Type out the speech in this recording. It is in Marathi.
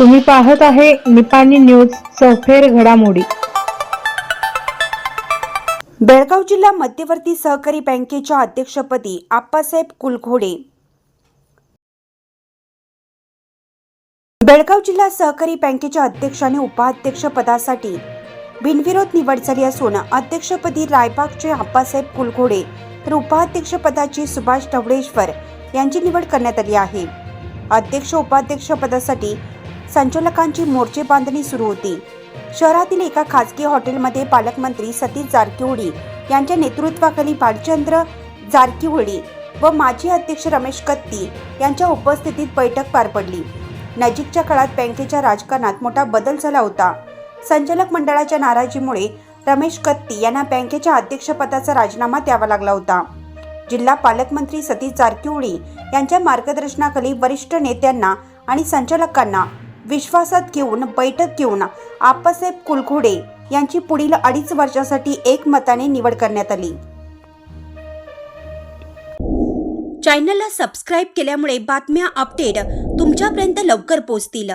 तुम्ही पाहत आहे निपाणी न्यूज सफेर घडामोडी. बेळगाव जिल्हा मध्यवर्ती सहकारी बँकेच्या अध्यक्षपदी आप्पासाहेब कुलघोडे. बेळगाव जिल्हा सहकारी बँकेच्या अध्यक्ष आणि उपाध्यक्ष पदासाठी बिनविरोध निवड झाली असून अध्यक्षपदी रायबागचे आप्पासाहेब कुलघोडे तर उपाध्यक्षपदाची सुभाष ढवळेश्वर यांची निवड करण्यात आली आहे. अध्यक्ष उपाध्यक्ष पदासाठी संचालकांची मोर्चे बांधणी सुरू होती. शहरातील एका खासगी हॉटेलमध्ये पालकमंत्री सतीश जारकिहोडी यांच्या नेतृत्वाखाली भालचंद्र जारकिहोळी व माजी अध्यक्ष रमेश कत्ती यांच्या उपस्थितीत बैठक पार पडली. नजीकच्या काळात बँकेच्या राजकारणात मोठा बदल झाला होता. संचालक मंडळाच्या नाराजीमुळे रमेश कत्ती यांना बँकेच्या अध्यक्षपदाचा राजीनामा द्यावा लागला होता. जिल्हा पालकमंत्री सतीश जारकिहोडी यांच्या मार्गदर्शनाखाली वरिष्ठ नेत्यांना आणि संचालकांना विश्वासात घेऊन बैठक घेऊन आप्पासाहेब कुलघोडे यांची पुढील अडीच वर्षासाठी एकमताने निवड करण्यात आली. चॅनलला सबस्क्राईब केल्यामुळे बातम्या अपडेट तुमच्यापर्यंत लवकर पोहोचतील.